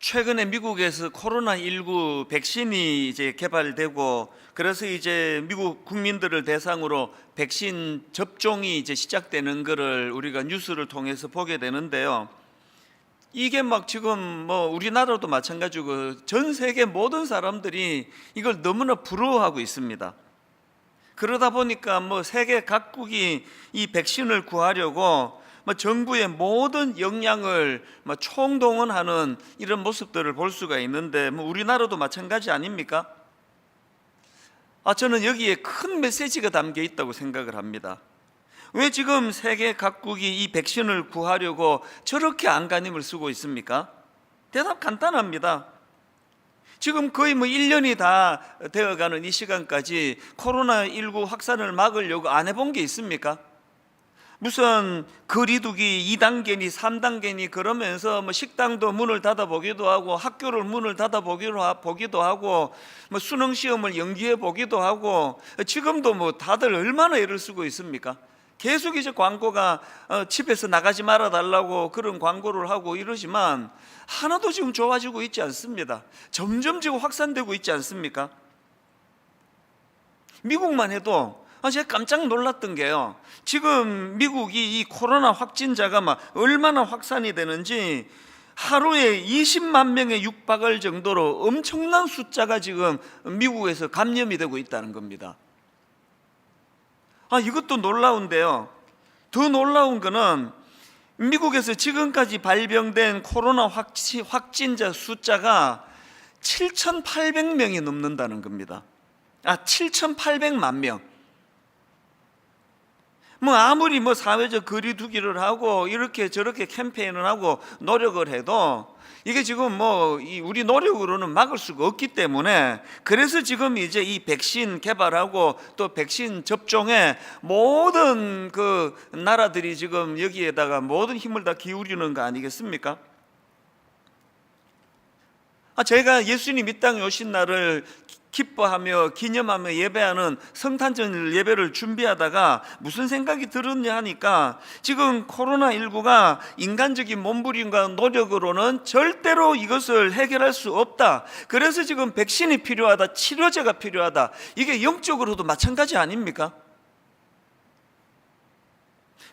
최근에 미국에서 코로나19 백신이 이제 개발되고 그래서 이제 미국 국민들을 대상으로 백신 접종이 이제 시작되는 거를 우리가 뉴스를 통해서 보게 되는데요. 이게 막 지금 뭐 우리나라도 마찬가지고 전 세계 모든 사람들이 이걸 너무나 부러워하고 있습니다. 그러다 보니까 뭐 세계 각국이 이 백신을 구하려고 뭐 정부의 모든 역량을 뭐 총동원하는 이런 모습들을 볼 수가 있는데 뭐 우리나라도 마찬가지 아닙니까? 아 저는 여기에 큰 메시지가 담겨 있다고 생각을 합니다. 왜 지금 세계 각국이 이 백신을 구하려고 저렇게 안간힘을 쓰고 있습니까? 대답 간단합니다. 지금 거의 뭐 1년이 다 되어가는 이 시간까지 코로나19 확산을 막으려고 안 해본 게 있습니까? 무슨 거리두기 2단계니 3단계니 그러면서 뭐 식당도 문을 닫아 보기도 하고 학교를 문을 닫아 보기로 하- 보기도 하고 뭐 수능 시험을 연기해 보기도 하고 지금도 뭐 다들 얼마나 애를 쓰고 있습니까? 계속 이제 광고가 어, 집에서 나가지 말아 달라고 그런 광고를 하고 이러지만 하나도 지금 좋아지고 있지 않습니다. 점점 지금 확산되고 있지 않습니까? 미국만 해도 아, 제가 깜짝 놀랐던 게요. 지금 미국이 이 코로나 확진자가 막 얼마나 확산이 되는지 하루에 20만 명에 육박할 정도로 엄청난 숫자가 지금 미국에서 감염이 되고 있다는 겁니다. 아, 이것도 놀라운데요. 더 놀라운 거는 미국에서 지금까지 발병된 코로나 확진자 숫자가 7,800명이 넘는다는 겁니다. 아, 7,800만 명. 뭐 아무리 뭐 사회적 거리두기를 하고 이렇게 저렇게 캠페인을 하고 노력을 해도 이게 지금 뭐이 우리 노력으로는 막을 수가 없기 때문에 그래서 지금 이제 이 백신 개발하고 또 백신 접종에 모든 그 나라들이 지금 여기에다가 모든 힘을 다 기울이는 거 아니겠습니까? 아, 제가 예수님 이 땅에 오신 날을 기뻐하며 기념하며 예배하는 성탄절 예배를 준비하다가 무슨 생각이 들었냐 하니까 지금 코로나19가 인간적인 몸부림과 노력으로는 절대로 이것을 해결할 수 없다. 그래서 지금 백신이 필요하다. 치료제가 필요하다. 이게 영적으로도 마찬가지 아닙니까?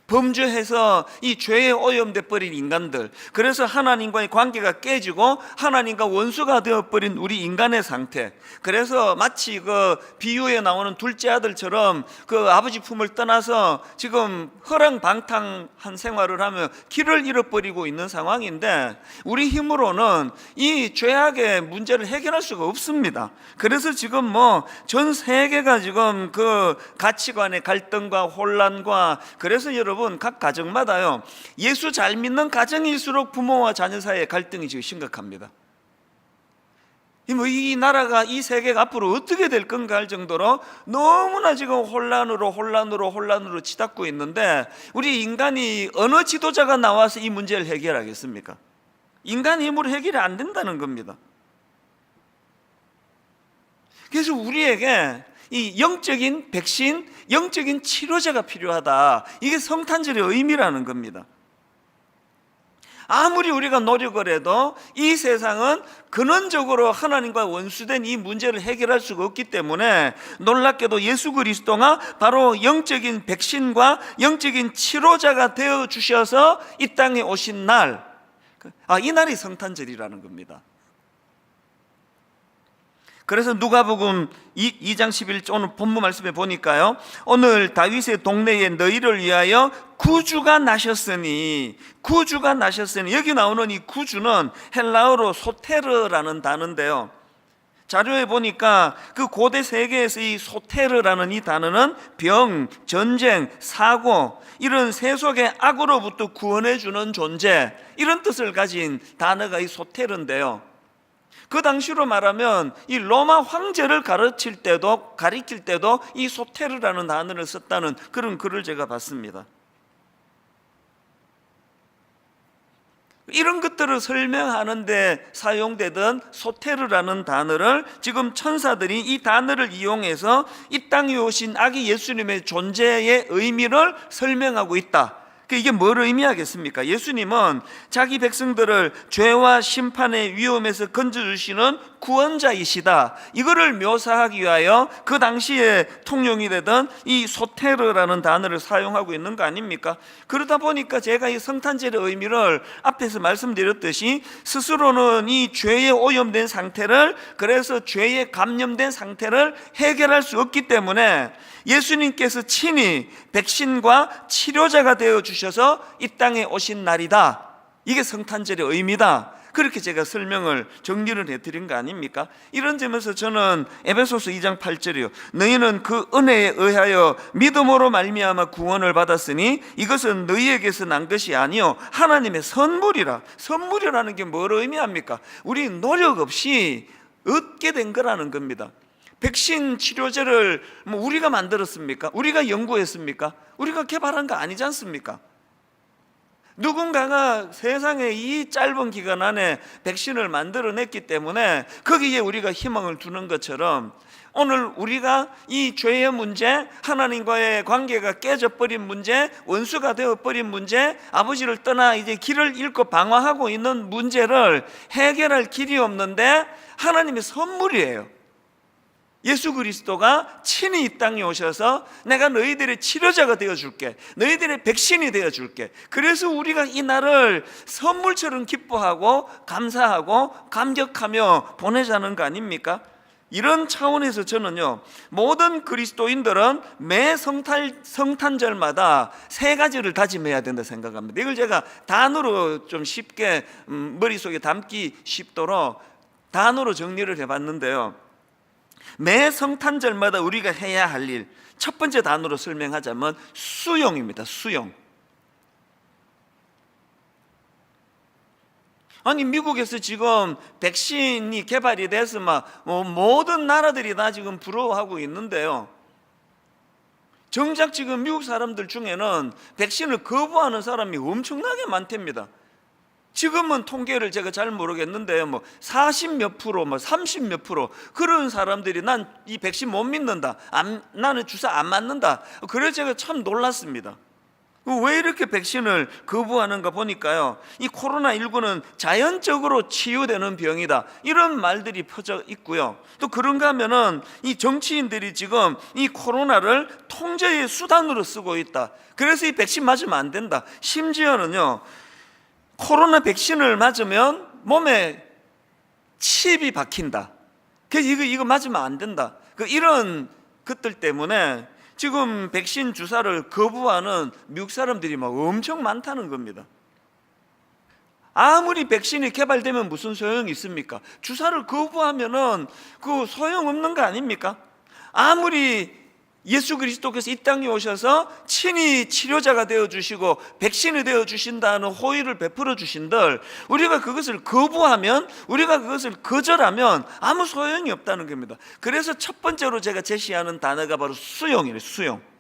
범죄해서 이 죄에 오염돼 버린 인간들. 그래서 하나님과의 관계가 깨지고 하나님과 원수가 되어 버린 우리 인간의 상태. 그래서 마치 그 비유에 나오는 둘째 아들처럼 그 아버지 품을 떠나서 지금 허랑방탕한 생활을 하며 길을 잃어버리고 있는 상황인데 우리 힘으로는 이 죄악의 문제를 해결할 수가 없습니다. 그래서 지금 뭐 전 세계가 지금 그 가치관의 갈등과 혼란과 그래서 여러분 각 가정마다요 예수 잘 믿는 가정일수록 부모와 자녀 사이의 갈등이 지금 심각합니다. 이뭐이 나라가 이 세계가 앞으로 어떻게 될 건가 할 정도로 너무나 지금 혼란으로 혼란으로 혼란으로 치닫고 있는데 우리 인간이 어느 지도자가 나와서 이 문제를 해결하겠습니까? 인간 힘으로 해결이 안 된다는 겁니다. 그래서 우리에게 이 영적인 백신, 영적인 치료제가 필요하다. 이게 성탄절의 의미라는 겁니다. 아무리 우리가 노력을 해도 이 세상은 근원적으로 하나님과 원수된 이 문제를 해결할 수가 없기 때문에 놀랍게도 예수 그리스도가 바로 영적인 백신과 영적인 치료자가 되어 주셔서 이 땅에 오신 날, 아, 이 날이 성탄절이라는 겁니다. 그래서 누가복음 2, 장 11절 오늘 본문 말씀에 보니까요. 오늘 다윗의 동네에 너희를 위하여 구주가 나셨으니 구주가 나셨으니 여기 나오는 이 구주는 헬라어로 소테르라는 단어인데요. 자료에 보니까 그 고대 세계에서 이 소테르라는 이 단어는 병, 전쟁, 사고 이런 세속의 악으로부터 구원해 주는 존재 이런 뜻을 가진 단어가 이 소테르인데요. 그 당시로 말하면 이 로마 황제를 가르칠 때도 가리킬 때도 이 소테르라는 단어를 썼다는 그런 글을 제가 봤습니다. 이런 것들을 설명하는데 사용되던 소테르라는 단어를 지금 천사들이 이 단어를 이용해서 이 땅에 오신 아기 예수님의 존재의 의미를 설명하고 있다. 그 이게 뭘 의미하겠습니까? 예수님은 자기 백성들을 죄와 심판의 위험에서 건져주시는 구원자이시다. 이거를 묘사하기 위하여 그 당시에 통용이 되던 이 소테르라는 단어를 사용하고 있는 거 아닙니까? 그러다 보니까 제가 이 성탄절의 의미를 앞에서 말씀드렸듯이 스스로는 이 죄에 오염된 상태를 그래서 죄에 감염된 상태를 해결할 수 없기 때문에 예수님께서 친히 백신과 치료자가 되어 주셔서 이 땅에 오신 날이다. 이게 성탄절의 의미다. 그렇게 제가 설명을 정리를 해드린 거 아닙니까? 이런 점에서 저는 에베소서 2장 8절이요. 너희는 그 은혜에 의하여 믿음으로 말미암아 구원을 받았으니 이것은 너희에게서 난 것이 아니요 하나님의 선물이라. 선물이라는 게 뭘 의미합니까? 우리 노력 없이 얻게 된 거라는 겁니다. 백신 치료제를 뭐 우리가 만들었습니까? 우리가 연구했습니까? 우리가 개발한 거 아니지 않습니까? 누군가가 세상에 이 짧은 기간 안에 백신을 만들어냈기 때문에 거기에 우리가 희망을 두는 것처럼 오늘 우리가 이 죄의 문제, 하나님과의 관계가 깨져버린 문제, 원수가 되어버린 문제, 아버지를 떠나 이제 길을 잃고 방황하고 있는 문제를 해결할 길이 없는데 하나님의 선물이에요. 예수 그리스도가 친히 이 땅에 오셔서 내가 너희들의 치료자가 되어 줄게. 너희들의 백신이 되어 줄게. 그래서 우리가 이 날을 선물처럼 기뻐하고 감사하고 감격하며 보내자는 거 아닙니까? 이런 차원에서 저는요, 모든 그리스도인들은 매 성탄, 성탄절마다 세 가지를 다짐해야 된다 생각합니다. 이걸 제가 단어로 좀 쉽게 음, 머릿속에 담기 쉽도록 단어로 정리를 해봤는데요. 매 성탄절마다 우리가 해야 할 일, 첫 번째 단어로 설명하자면 수용입니다. 수용. 아니 미국에서 지금 백신이 개발이 돼서 막 뭐 모든 나라들이 다 지금 부러워하고 있는데요. 정작 지금 미국 사람들 중에는 백신을 거부하는 사람이 엄청나게 많답니다. 지금은 통계를 제가 잘 모르겠는데요. 뭐40 몇 프로, 뭐 30 몇 프로 그런 사람들이 난 이 백신 못 믿는다. 안, 나는 주사 안 맞는다. 그래서 제가 참 놀랐습니다. 왜 이렇게 백신을 거부하는가 보니까요. 이 코로나19는 자연적으로 치유되는 병이다. 이런 말들이 퍼져 있고요. 또 그런가 하면은 이 정치인들이 지금 이 코로나를 통제의 수단으로 쓰고 있다. 그래서 이 백신 맞으면 안 된다. 심지어는요. 코로나 백신을 맞으면 몸에 칩이 박힌다. 그 이거 이거 맞으면 안 된다. 그 이런 것들 때문에 지금 백신 주사를 거부하는 미국 사람들이 막 엄청 많다는 겁니다. 아무리 백신이 개발되면 무슨 소용이 있습니까? 주사를 거부하면은 그 소용 없는 거 아닙니까? 아무리 예수 그리스도께서 이 땅에 오셔서 친히 치료자가 되어 주시고 백신이 되어 주신다는 호의를 베풀어 주신들 우리가 그것을 거부하면 우리가 그것을 거절하면 아무 소용이 없다는 겁니다. 그래서 첫 번째로 제가 제시하는 단어가 바로 수용이에요. 수용.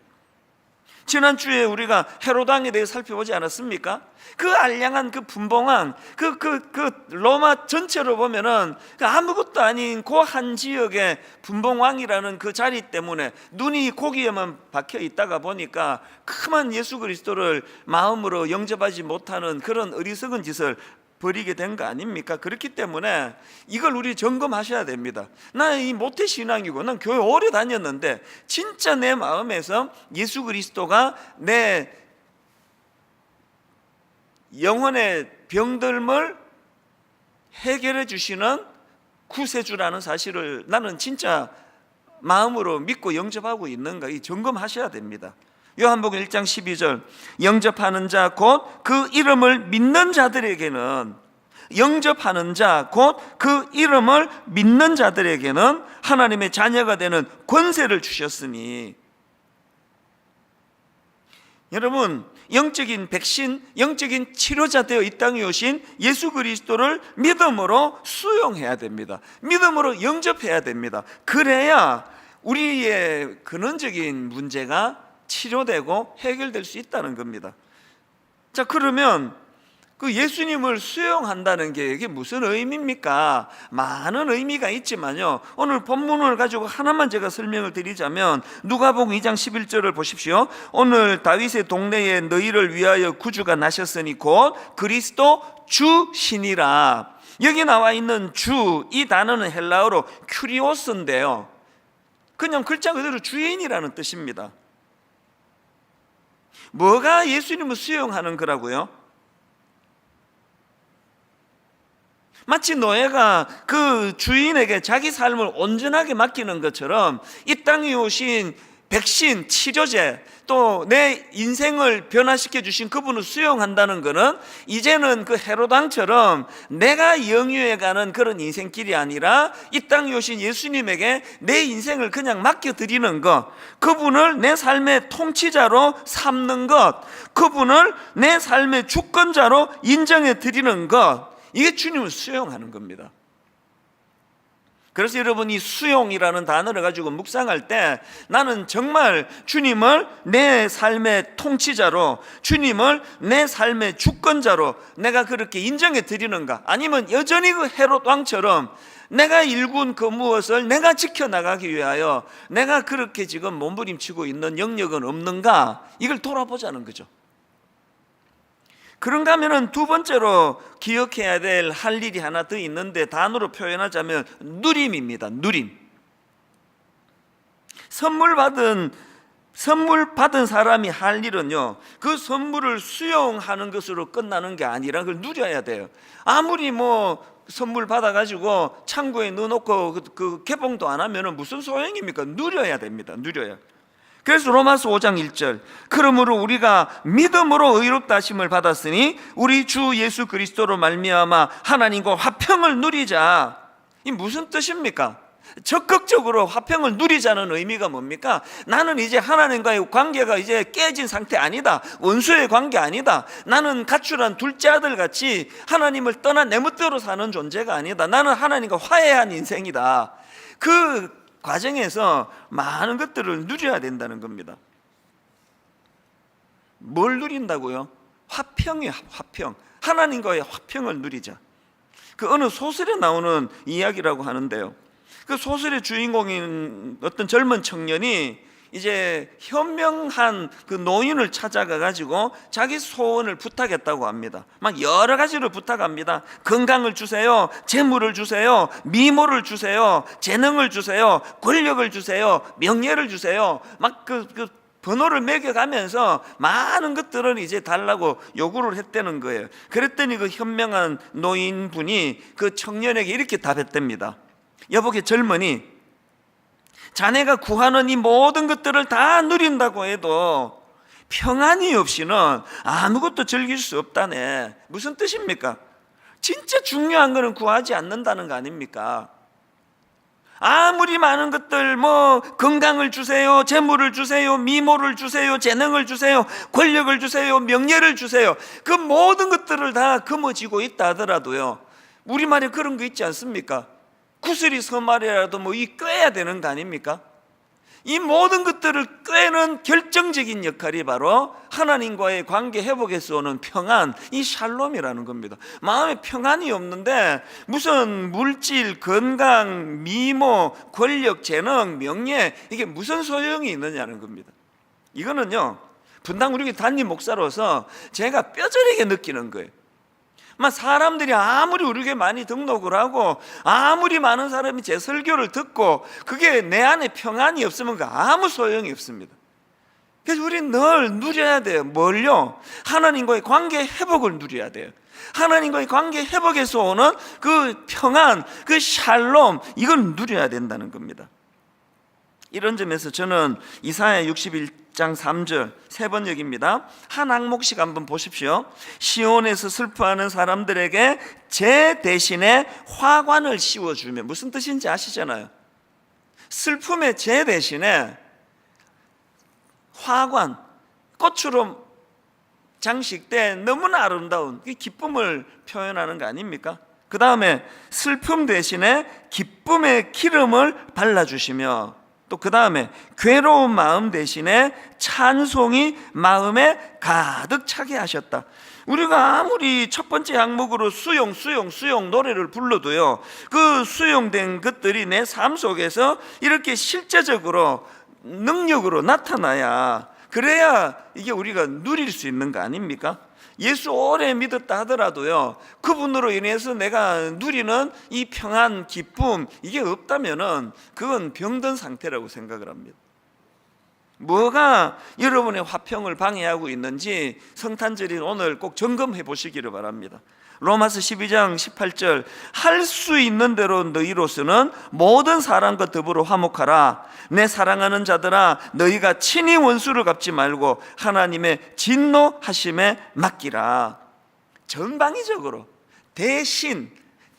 지난주에 우리가 헤로당에 대해 살펴보지 않았습니까? 그 알량한 그 분봉왕, 그, 그, 그 로마 전체로 보면은 그 아무것도 아닌 그 한 지역의 분봉왕이라는 그 자리 때문에 눈이 고기에만 박혀 있다가 보니까 크만 예수 그리스도를 마음으로 영접하지 못하는 그런 어리석은 짓을 버리게 된 거 아닙니까? 그렇기 때문에 이걸 우리 점검하셔야 됩니다. 나 이 모태 신앙이고 난 교회 오래 다녔는데 진짜 내 마음에서 예수 그리스도가 내 영혼의 병들을 해결해 주시는 구세주라는 사실을 나는 진짜 마음으로 믿고 영접하고 있는가 이 점검하셔야 됩니다. 요한복음 1장 12절 영접하는 자 곧 그 이름을 믿는 자들에게는 영접하는 자 곧 그 이름을 믿는 자들에게는 하나님의 자녀가 되는 권세를 주셨으니 여러분 영적인 백신, 영적인 치료자 되어 이 땅에 오신 예수 그리스도를 믿음으로 수용해야 됩니다. 믿음으로 영접해야 됩니다. 그래야 우리의 근원적인 문제가 치료되고 해결될 수 있다는 겁니다. 자, 그러면 그 예수님을 수용한다는 게 이게 무슨 의미입니까? 많은 의미가 있지만요. 오늘 본문을 가지고 하나만 제가 설명을 드리자면 누가복음 2장 11절을 보십시오. 오늘 다윗의 동네에 너희를 위하여 구주가 나셨으니 곧 그리스도 주시니라. 여기 나와 있는 주 이 단어는 헬라어로 큐리오스인데요. 그냥 글자 그대로 주인이라는 뜻입니다. 뭐가 예수님을 수용하는 거라고요? 마치 노예가 그 주인에게 자기 삶을 온전하게 맡기는 것처럼 이 땅에 오신 백신, 치료제, 또 내 인생을 변화시켜 주신 그분을 수용한다는 것은 이제는 그 헤로당처럼 내가 영유해 가는 그런 인생길이 아니라 이 땅에 오신 예수님에게 내 인생을 그냥 맡겨 드리는 것, 그분을 내 삶의 통치자로 삼는 것, 그분을 내 삶의 주권자로 인정해 드리는 것, 이게 주님을 수용하는 겁니다. 그래서 여러분 이 수용이라는 단어를 가지고 묵상할 때 나는 정말 주님을 내 삶의 통치자로 주님을 내 삶의 주권자로 내가 그렇게 인정해 드리는가 아니면 여전히 그 헤롯 왕처럼 내가 일군 그 무엇을 내가 지켜나가기 위하여 내가 그렇게 지금 몸부림치고 있는 영역은 없는가 이걸 돌아보자는 거죠. 그런가 하면은 두 번째로 기억해야 될 할 일이 하나 더 있는데 단어로 표현하자면 누림입니다. 누림. 선물 받은 선물 받은 사람이 할 일은요. 그 선물을 수용하는 것으로 끝나는 게 아니라 그걸 누려야 돼요. 아무리 뭐 선물 받아가지고 창고에 넣어놓고 그, 그 개봉도 안 하면은 무슨 소용입니까? 누려야 됩니다. 누려야. 그래서 로마서 5장 1절 그러므로 우리가 믿음으로 의롭다 하심을 받았으니 우리 주 예수 그리스도로 말미암아 하나님과 화평을 누리자 이 무슨 뜻입니까? 적극적으로 화평을 누리자는 의미가 뭡니까? 나는 이제 하나님과의 관계가 이제 깨진 상태 아니다. 원수의 관계 아니다. 나는 가출한 둘째 아들 같이 하나님을 떠난 내 멋대로 사는 존재가 아니다. 나는 하나님과 화해한 인생이다. 그 과정에서 많은 것들을 누려야 된다는 겁니다. 뭘 누린다고요? 화평이에요, 화평. 하나님과의 화평을 누리자. 그 어느 소설에 나오는 이야기라고 하는데요. 그 소설의 주인공인 어떤 젊은 청년이 이제 현명한 그 노인을 찾아가 가지고 자기 소원을 부탁했다고 합니다. 막 여러 가지를 부탁합니다. 건강을 주세요. 재물을 주세요. 미모를 주세요. 재능을 주세요. 권력을 주세요. 명예를 주세요. 막그 그 번호를 매겨가면서 많은 것들을 이제 달라고 요구를 했다는 거예요. 그랬더니 그 현명한 노인분이 그 청년에게 이렇게 답했답니다. 여보게 젊은이 자네가 구하는 이 모든 것들을 다 누린다고 해도 평안이 없이는 아무것도 즐길 수 없다네. 무슨 뜻입니까? 진짜 중요한 거는 구하지 않는다는 거 아닙니까? 아무리 많은 것들 뭐 건강을 주세요, 재물을 주세요, 미모를 주세요, 재능을 주세요, 권력을 주세요, 명예를 주세요. 그 모든 것들을 다 금어지고 있다 하더라도요. 우리말에 그런 거 있지 않습니까? 구슬이 서말이라도 뭐 이 꿰야 되는 거 아닙니까? 이 모든 것들을 꿰는 결정적인 역할이 바로 하나님과의 관계 회복에서 오는 평안, 이 샬롬이라는 겁니다. 마음에 평안이 없는데 무슨 물질, 건강, 미모, 권력, 재능, 명예 이게 무슨 소용이 있느냐는 겁니다. 이거는요, 분당 우리 단임 목사로서 제가 뼈저리게 느끼는 거예요. 막 사람들이 아무리 우리에게 많이 등록을 하고 아무리 많은 사람이 제 설교를 듣고 그게 내 안에 평안이 없으면 그 아무 소용이 없습니다. 그래서 우리는 늘 누려야 돼요. 뭘요? 하나님과의 관계 회복을 누려야 돼요. 하나님과의 관계 회복에서 오는 그 평안, 그 샬롬, 이걸 누려야 된다는 겁니다. 이런 점에서 저는 이사야 61 장 3절 세 번역입니다. 한 항목씩 한번 보십시오. 시온에서 슬퍼하는 사람들에게 제 대신에 화관을 씌워 주며 무슨 뜻인지 아시잖아요. 슬픔의 제 대신에 화관 꽃으로 장식된 너무나 아름다운 기쁨을 표현하는 거 아닙니까? 그 다음에 슬픔 대신에 기쁨의 기름을 발라주시며 또 그 다음에 괴로운 마음 대신에 찬송이 마음에 가득 차게 하셨다. 우리가 아무리 첫 번째 항목으로 수용, 수용, 수용 노래를 불러도요, 그 수용된 것들이 내 삶 속에서 이렇게 실제적으로 능력으로 나타나야, 그래야 이게 우리가 누릴 수 있는 거 아닙니까? 예수 오래 믿었다 하더라도요, 그분으로 인해서 내가 누리는 이 평안, 기쁨, 이게 없다면은 그건 병든 상태라고 생각을 합니다. 뭐가 여러분의 화평을 방해하고 있는지 성탄절인 오늘 꼭 점검해 보시기를 바랍니다. 로마서 12장 18절 할 수 있는 대로 너희로서는 모든 사람과 더불어 화목하라. 내 사랑하는 자들아 너희가 친히 원수를 갚지 말고 하나님의 진노하심에 맡기라. 전방위적으로 대신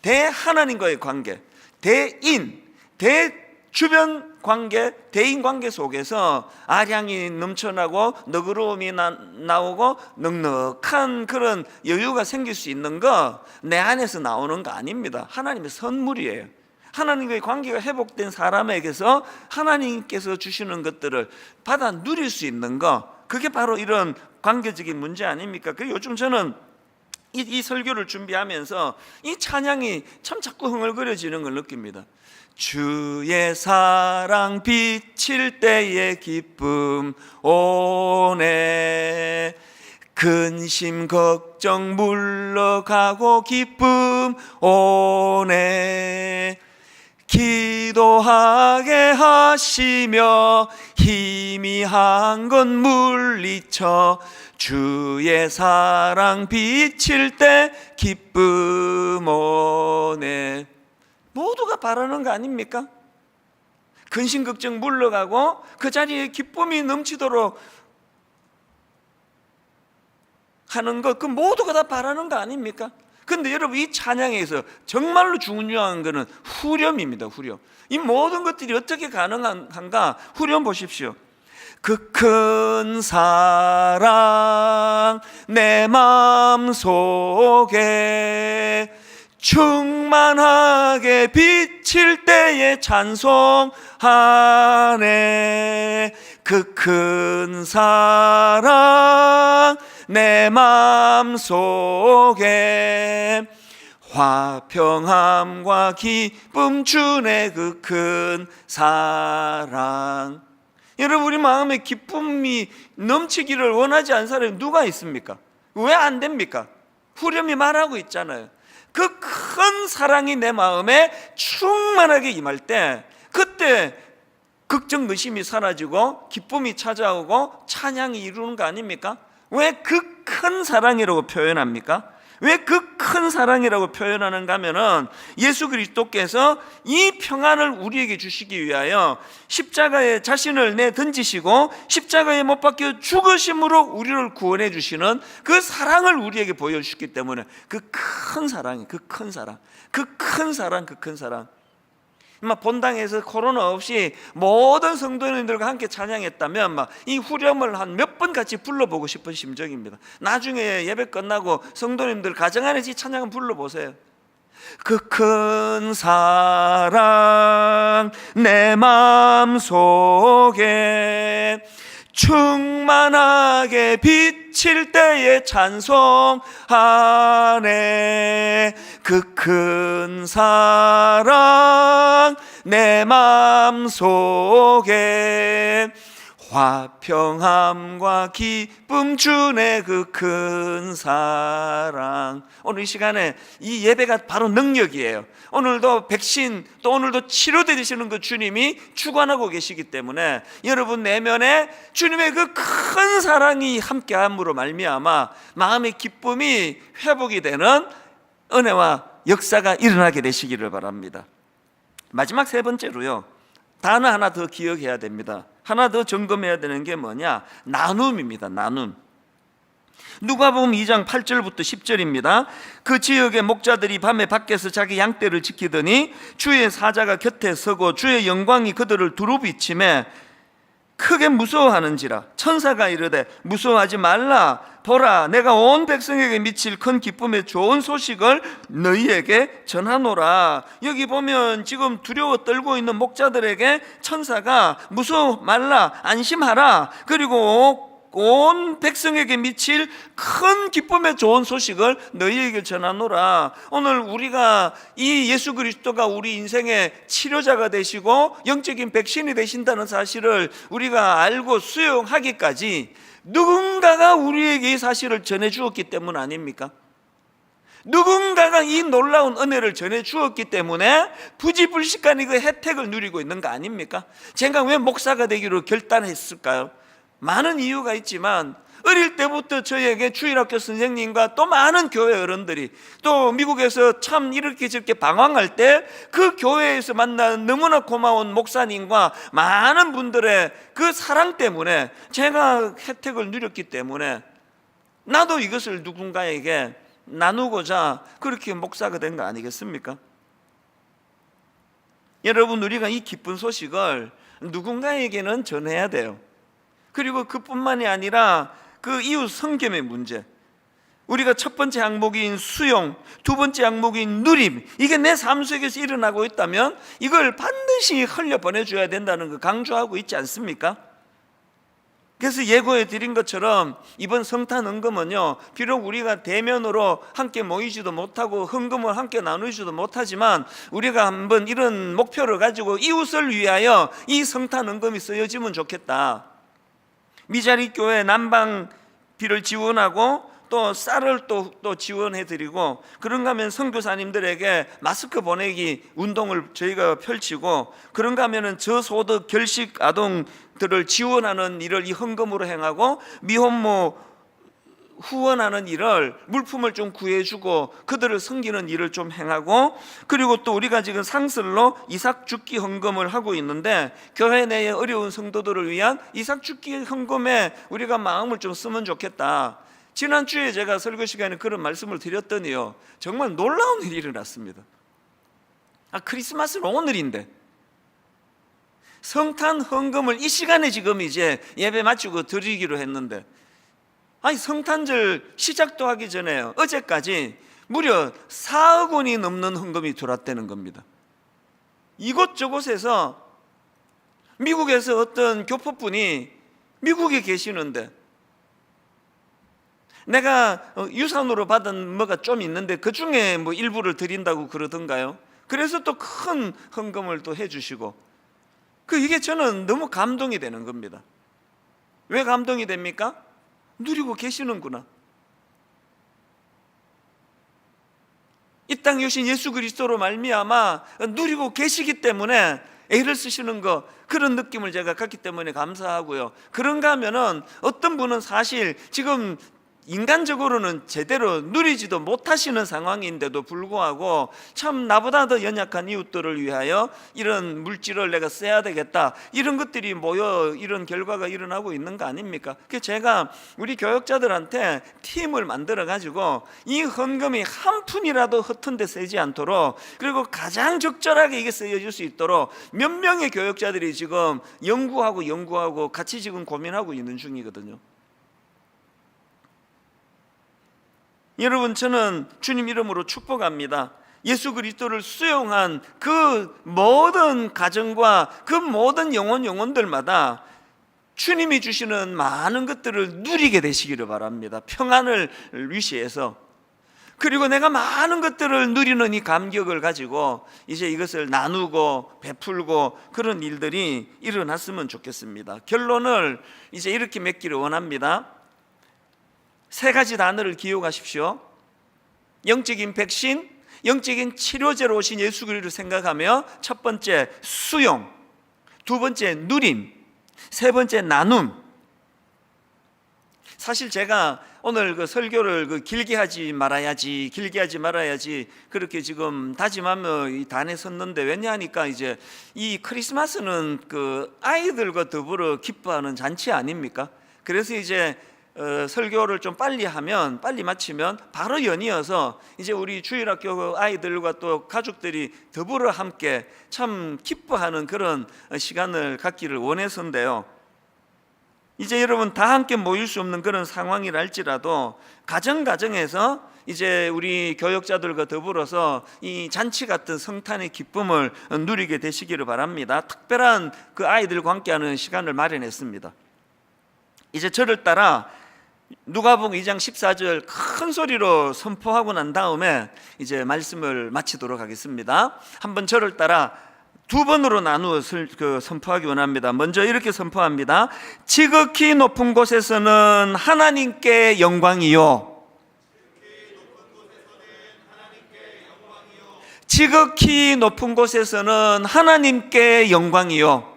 대하나님과의 관계 대인 대 주변 관계 대인 관계 속에서 아량이 넘쳐나고 너그러움이 나, 나오고 넉넉한 그런 여유가 생길 수 있는 거 내 안에서 나오는 거 아닙니다 하나님의 선물이에요 하나님과의 관계가 회복된 사람에게서 하나님께서 주시는 것들을 받아 누릴 수 있는 거 그게 바로 이런 관계적인 문제 아닙니까? 그 요즘 저는 이, 이 설교를 준비하면서 이 찬양이 참 자꾸 흥얼거려지는 걸 느낍니다. 주의 사랑 비칠 때의 기쁨 오네. 근심 걱정 물러가고 기쁨 오네. 기도하게 하시며 희미한 건 물리쳐 주의 사랑 비칠 때 기쁨 오네 모두가 바라는 거 아닙니까? 근심 걱정 물러가고 그 자리에 기쁨이 넘치도록 하는 것, 그 모두가 다 바라는 거 아닙니까? 근데 여러분 이 찬양에서 정말로 중요한 것은 후렴입니다. 후렴. 이 모든 것들이 어떻게 가능한가? 후렴 보십시오. 그 큰 사랑 내 마음 속에 충만하게 비칠 때에 찬송하네 그 큰 사랑 내 마음 속에 화평함과 기쁨 주네 그 큰 사랑 여러분 우리 마음에 기쁨이 넘치기를 원하지 않는 사람이 누가 있습니까? 왜 안 됩니까? 후렴이 말하고 있잖아요 그 큰 사랑이 내 마음에 충만하게 임할 때 그때 걱정 의심이 사라지고 기쁨이 찾아오고 찬양이 이루는 거 아닙니까? 왜 그 큰 사랑이라고 표현합니까? 왜 그 큰 사랑이라고 표현하는가 하면은 예수 그리스도께서 이 평안을 우리에게 주시기 위하여 십자가에 자신을 내 던지시고 십자가에 못 박혀 죽으심으로 우리를 구원해 주시는 그 사랑을 우리에게 보여주셨기 때문에 그 큰 사랑이 그 큰 사랑 그 큰 사랑 그 큰 사랑 막 본당에서 코로나 없이 모든 성도님들과 함께 찬양했다면 막 이 후렴을 한 몇 번 같이 불러보고 싶은 심정입니다. 나중에 예배 끝나고 성도님들 가정 안에서 이 찬양을 불러보세요. 그 큰 사랑 내 마음 속에 충만하게 비칠 때에 찬송하네 그 큰 사랑 내 마음 속에 화평함과 기쁨 주네 그 큰 사랑. 오늘 이 시간에 이 예배가 바로 능력이에요. 오늘도 백신 또 오늘도 치료되시는 그 주님이 주관하고 계시기 때문에 여러분 내면에 주님의 그 큰 사랑이 함께함으로 말미암아 마음의 기쁨이 회복이 되는 은혜와 역사가 일어나게 되시기를 바랍니다 마지막 세 번째로요 단어 하나 더 기억해야 됩니다. 하나 더 점검해야 되는 게 뭐냐? 나눔입니다. 나눔. 누가복음 2장 8절부터 10절입니다. 그 지역의 목자들이 밤에 밖에서 자기 양떼를 지키더니 주의 사자가 곁에 서고 주의 영광이 그들을 두루 비침에 크게 무서워하는지라 천사가 이르되 무서워하지 말라. 보라 내가 온 백성에게 미칠 큰 기쁨의 좋은 소식을 너희에게 전하노라. 여기 보면 지금 두려워 떨고 있는 목자들에게 천사가 무서워 말라 안심하라. 그리고 온 백성에게 미칠 큰 기쁨의 좋은 소식을 너희에게 전하노라. 오늘 우리가 이 예수 그리스도가 우리 인생의 치료자가 되시고 영적인 백신이 되신다는 사실을 우리가 알고 수용하기까지 누군가가 우리에게 이 사실을 전해 주었기 때문 아닙니까? 누군가가 이 놀라운 은혜를 전해 주었기 때문에 부지불식간에 그 혜택을 누리고 있는 거 아닙니까? 제가 왜 목사가 되기로 결단했을까요? 많은 이유가 있지만 어릴 때부터 저에게 주일학교 선생님과 또 많은 교회 어른들이 또 미국에서 참 이렇게 저렇게 방황할 때 그 교회에서 만난 너무나 고마운 목사님과 많은 분들의 그 사랑 때문에 제가 혜택을 누렸기 때문에 나도 이것을 누군가에게 나누고자 그렇게 목사가 된 거 아니겠습니까? 여러분 우리가 이 기쁜 소식을 누군가에게는 전해야 돼요. 그리고 그뿐만이 아니라 그 이웃 성겸의 문제. 우리가 첫 번째 항목인 수용, 두 번째 항목인 누림, 이게 내 삶 속에서 일어나고 있다면 이걸 반드시 흘려 보내줘야 된다는 거 강조하고 있지 않습니까? 그래서 예고해 드린 것처럼 이번 성탄 헌금은요, 비록 우리가 대면으로 함께 모이지도 못하고 헌금을 함께 나누지도 못하지만 우리가 한번 이런 목표를 가지고 이웃을 위하여 이 성탄 헌금이 쓰여지면 좋겠다. 미자리 교회 난방비를 지원하고 또 쌀을 또, 또 지원해 드리고 그런가 하면 선교사님들에게 마스크 보내기 운동을 저희가 펼치고 그런가 하면은 저소득 결식 아동들을 지원하는 일을 이 헌금으로 행하고 미혼모 후원하는 일을 물품을 좀 구해주고 그들을 섬기는 일을 좀 행하고 그리고 또 우리가 지금 상설로 이삭 죽기 헌금을 하고 있는데 교회 내에 어려운 성도들을 위한 이삭 죽기 헌금에 우리가 마음을 좀 쓰면 좋겠다. 지난주에 제가 설교 시간에 그런 말씀을 드렸더니요. 정말 놀라운 일이 일어났습니다. 아, 크리스마스는 오늘인데. 성탄 헌금을 이 시간에 지금 이제 예배 마치고 드리기로 했는데 아니 성탄절 시작도 하기 전에요. 어제까지 무려 4억 원이 넘는 헌금이 들어왔다는 겁니다. 이곳저곳에서 미국에서 어떤 교포분이 미국에 계시는데 내가 어, 유산으로 받은 뭐가 좀 있는데 그 중에 뭐 일부를 드린다고 그러던가요? 그래서 또 큰 헌금을 또 해주시고 그 이게 저는 너무 감동이 되는 겁니다. 왜 감동이 됩니까? 누리고 계시는구나. 이땅 유신 예수 그리스도로 말미암아 누리고 계시기 때문에 애를 쓰시는 거 그런 느낌을 제가 갖기 때문에 감사하고요. 그런가 하면은 어떤 분은 사실 지금 인간적으로는 제대로 누리지도 못하시는 상황인데도 불구하고 참 나보다 더 연약한 이웃들을 위하여 이런 물질을 내가 써야 되겠다 이런 것들이 모여 이런 결과가 일어나고 있는 거 아닙니까? 그 제가 우리 교역자들한테 팀을 만들어 가지고 이 헌금이 한 푼이라도 허튼 데 쓰지 않도록 그리고 가장 적절하게 이게 쓰여질 수 있도록 몇 명의 교역자들이 지금 연구하고 연구하고 같이 지금 고민하고 있는 중이거든요. 여러분 저는 주님 이름으로 축복합니다. 예수 그리스도를 수용한 그 모든 가정과 그 모든 영혼 영혼들마다 주님이 주시는 많은 것들을 누리게 되시기를 바랍니다. 평안을 위시해서 그리고 내가 많은 것들을 누리는 이 감격을 가지고 이제 이것을 나누고 베풀고 그런 일들이 일어났으면 좋겠습니다. 결론을 이제 이렇게 맺기를 원합니다. 세 가지 단어를 기억하십시오. 영적인 백신, 영적인 치료제로 오신 예수 그리스도를 생각하며 첫 번째 수용, 두 번째 누림, 세 번째 나눔. 사실 제가 오늘 그 설교를 그 길게 하지 말아야지, 길게 하지 말아야지 그렇게 지금 다짐하며 이 단에 섰는데 왜냐하니까 이제 이 크리스마스는 그 아이들과 더불어 기뻐하는 잔치 아닙니까? 그래서 이제 어, 설교를 좀 빨리 하면 빨리 마치면 바로 연이어서 이제 우리 주일학교 아이들과 또 가족들이 더불어 함께 참 기뻐하는 그런 시간을 갖기를 원해서인데요. 이제 여러분 다 함께 모일 수 없는 그런 상황이랄지라도 가정 가정에서 이제 우리 교역자들과 더불어서 이 잔치 같은 성탄의 기쁨을 누리게 되시기를 바랍니다. 특별한 그 아이들과 함께하는 시간을 마련했습니다. 이제 저를 따라 누가복음 2장 14절 큰 소리로 선포하고 난 다음에 이제 말씀을 마치도록 하겠습니다. 한번 저를 따라 두 번으로 나누어 설- 그 선포하기 원합니다. 먼저 이렇게 선포합니다. 지극히 높은 곳에서는 하나님께 영광이요. 지극히 높은 곳에서는 하나님께 영광이요.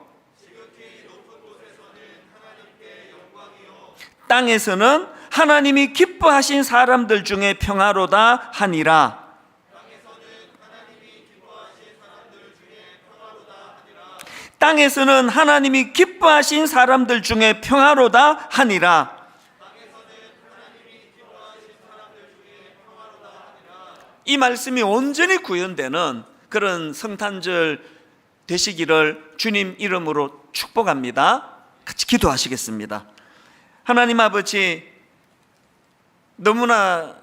땅에서는 하나님이 기뻐하신 사람들 중에 평화로다 하니라. 땅에서는 하나님이 기뻐하신 사람들 중에 평화로다 하니라. 이 말씀이 온전히 구현되는 그런 성탄절 되시기를 주님 이름으로 축복합니다. 같이 기도하시겠습니다. 하나님 아버지 너무나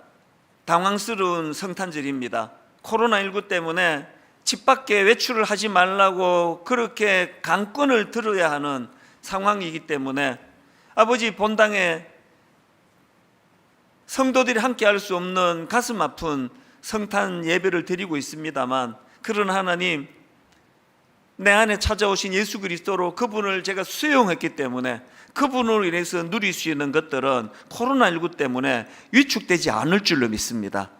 당황스러운 성탄절입니다. 코로나19 때문에 집 밖에 외출을 하지 말라고 그렇게 강권을 들어야 하는 상황이기 때문에 아버지 본당에 성도들이 함께 할 수 없는 가슴 아픈 성탄 예배를 드리고 있습니다만 그런 하나님 내 안에 찾아오신 예수 그리스도로 그분을 제가 수용했기 때문에 그분으로 인해서 누릴 수 있는 것들은 코로나19 때문에 위축되지 않을 줄로 믿습니다.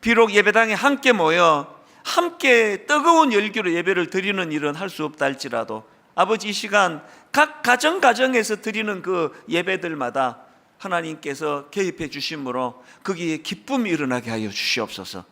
비록 예배당에 함께 모여 함께 뜨거운 열기로 예배를 드리는 일은 할 수 없다 할지라도 아버지 이 시간 각 가정 가정에서 드리는 그 예배들마다 하나님께서 개입해 주심으로 거기에 기쁨이 일어나게 하여 주시옵소서.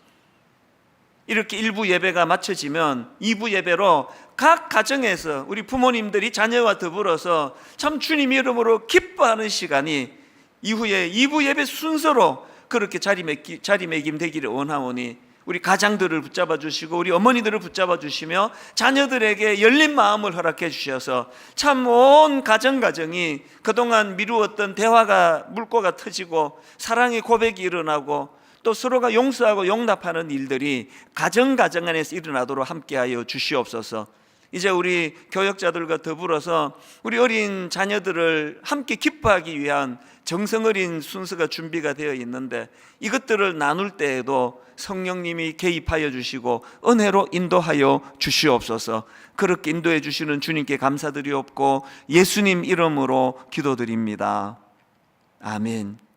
이렇게 일부 예배가 마쳐지면 2부 예배로 각 가정에서 우리 부모님들이 자녀와 더불어서 참 주님 이름으로 기뻐하는 시간이 이후에 2부 예배 순서로 그렇게 자리매기, 자리매김 되기를 원하오니 우리 가장들을 붙잡아 주시고 우리 어머니들을 붙잡아 주시며 자녀들에게 열린 마음을 허락해 주셔서 참 온 가정 가정이 그동안 미루었던 대화가 물꼬가 터지고 사랑의 고백이 일어나고 또 서로가 용서하고 용납하는 일들이 가정 가정 안에서 일어나도록 함께하여 주시옵소서. 이제 우리 교역자들과 더불어서 우리 어린 자녀들을 함께 기뻐하기 위한 정성 어린 순서가 준비가 되어 있는데 이것들을 나눌 때에도 성령님이 개입하여 주시고 은혜로 인도하여 주시옵소서. 그렇게 인도해 주시는 주님께 감사드리옵고 예수님 이름으로 기도드립니다. 아멘.